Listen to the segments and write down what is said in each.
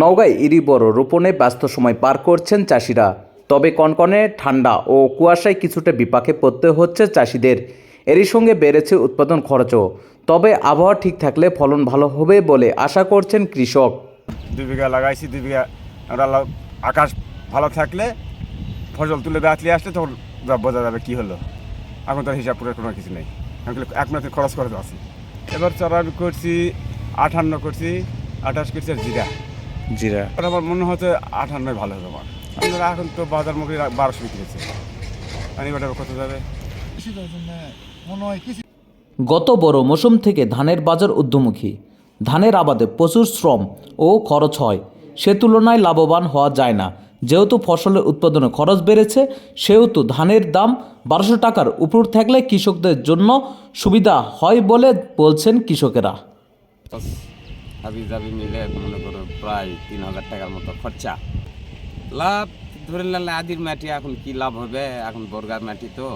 নওগাঁয় ইরিবড় রোপণে ব্যস্ত সময় পার করছেন চাষিরা। তবে কনকনে ঠান্ডা ও কুয়াশায় কিছুটা বিপাকে পড়তে হচ্ছে চাষিদের। এরই সঙ্গে বেড়েছে উৎপাদন খরচও। তবে আবহাওয়া ঠিক থাকলে ফলন ভালো হবে বলে আশা করছেন কৃষক। দুই বিঘা লাগাইছি, দুই বিঘা আমরা আকাশ ভালো থাকলে ফসল তুলে বেড়াতলি আসলে তখন বোঝা যাবে কী হলো। এখন তার হিসাব করে কোনো কিছু নেই। এক মাসের খরচ খরচ আছে। এবার চড়া করছি, আঠান্ন করছি, আঠাশ করছি আর জিরা। জিরা। আমার মনে হচ্ছে আঠান্নই ভালো হবে আমার। আপনারা এখন তো বাজার মুখে বারোশো বিক্রি হচ্ছে আর কত যাবে? মনে হয় গত বড় মৌসুম থেকে ধানের বাজার ঊর্ধ্বমুখী। ধানের আবাদে প্রচুর শ্রম ও খরচ হয়। সে তুলনায় লাভবান হওয়া যায় না। যেহেতু ফসলের উৎপাদনে খরচ বেড়েছে সেহেতু ধানের দাম বারোশো টাকার উপর থাকলে কৃষকদের জন্য সুবিধা হয় বলে বলছেন কৃষকেরা। হাবি জাবি মিলে মনে করো প্রায় তিন হাজার টাকার মতো খরচা। লাভ ধরে নিলে আদির মাটি এখন কি লাভ হবে? এখন বর্গার মাটি তো।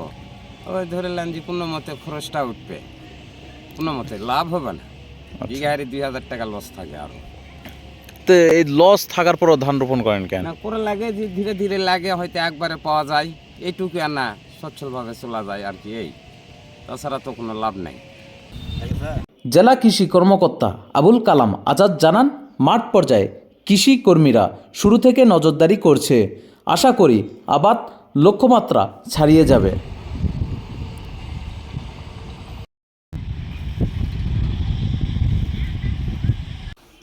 ওই ধরে নেন যে কোনো মতে খরচটা উঠবে। কোনো মতে লাভ হবে না। বিঘাহারি দুই হাজার টাকা লস থাকে আরও। তো এই লস থাকার পরও ধান রোপণ করেন কেন? না করে লাগে যে ধীরে ধীরে লাগে হয়তো একবারে পাওয়া যায়। এইটুকু আর না সচ্ছলভাবে চলা যায় আর কি এই। তাছাড়া তো কোনো লাভ নাই। জেলা কৃষি কর্মকর্তা আবুল কালাম আজাদ জানান, মাঠ পর্যায়ে কৃষি কর্মীরা শুরু থেকে নজরদারি করছে। আশা করি আবাদ লক্ষ্যমাত্রা ছাড়িয়ে যাবে।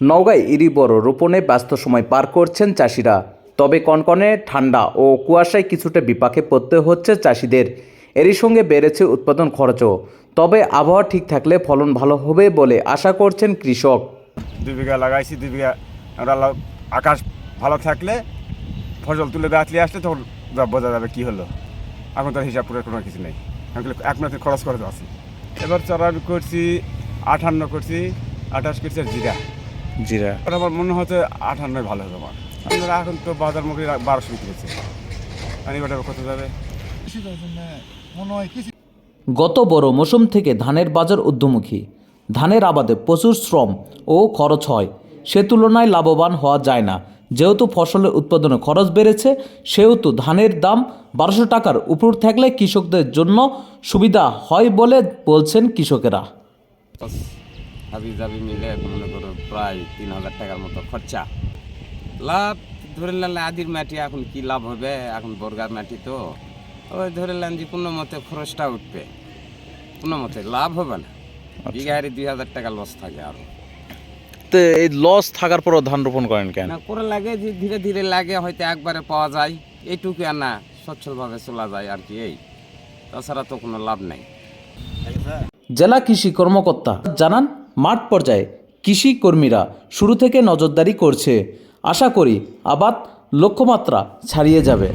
নওগাঁয় ইরিবড় রোপণে ব্যস্ত সময় পার করছেন চাষিরা। তবে কনকনে ঠান্ডা ও কুয়াশায় কিছুটা বিপাকে পড়তে হচ্ছে চাষিদের। এরই সঙ্গে বেড়েছে উৎপাদন খরচও। তবে আবহাওয়া ঠিক থাকলে ফলন ভালো হবে বলে আশা করছেন কৃষক। দুই বিঘা লাগাইছি দুই বিঘা আমরা আকাশ ভালো থাকলে ফসল তুলে বেড়াতলি আসলে তখন বোঝা যাবে কী হলো। এখন তার হিসাব করে কোনো কিছু নেই। এক মাসের খরচ খরচ আছে। এবার চড়া আমি করছি আঠান্ন করছি আঠাশ করছি আর জিরা। জিরা। আমার মনে হচ্ছে আঠান্নই ভালো হবে আমার। আপনারা এখন তো বাজার মুখে বারোশো বিক্রি হচ্ছে আর এবার কত যাবে? মনে হয় কৃষি গত বড় মৌসুম থেকে ধানের বাজার ঊর্ধ্বমুখী। ধানের আবাদে প্রচুর শ্রম ও খরচ হয়। সে তুলনায় লাভবান হওয়া যায় না। যেহেতু ফসলের উৎপাদনে খরচ বেড়েছে, সেহেতু ধানের দাম বারোশো টাকার উপর থাকলে কৃষকদের জন্য সুবিধা হয় বলে বলছেন কৃষকেরা। মিলে মনে করো প্রায় তিন হাজার টাকার মতো খরচা। লাভ ধরে নিলে আদির মাটি, এখন কি লাভ হবে? এখন বর্গার মাটি তো। ওই ধরে নেন যে কোনো মতে খরচটা উঠবে। কোনো মতে লাভ হবে না। বিঘাহারি দুই হাজার টাকা লস থাকে আরও। তো এই লস থাকার পরও ধান রোপণ করেন কেন? না করে লাগে যে ধীরে ধীরে লাগে হয়তো একবারে পাওয়া যায়। এইটুকু আর না সচ্ছলভাবে চলা যায় আর কি এই। তাছাড়া তো কোনো লাভ নাই। জেলা কৃষি কর্মকর্তা জানান মাঠ পর্যায়ে কৃষি কর্মীরা শুরু থেকে নজরদারি করছে। আশা করি আবাদ লক্ষ্যমাত্রা ছাড়িয়ে যাবে।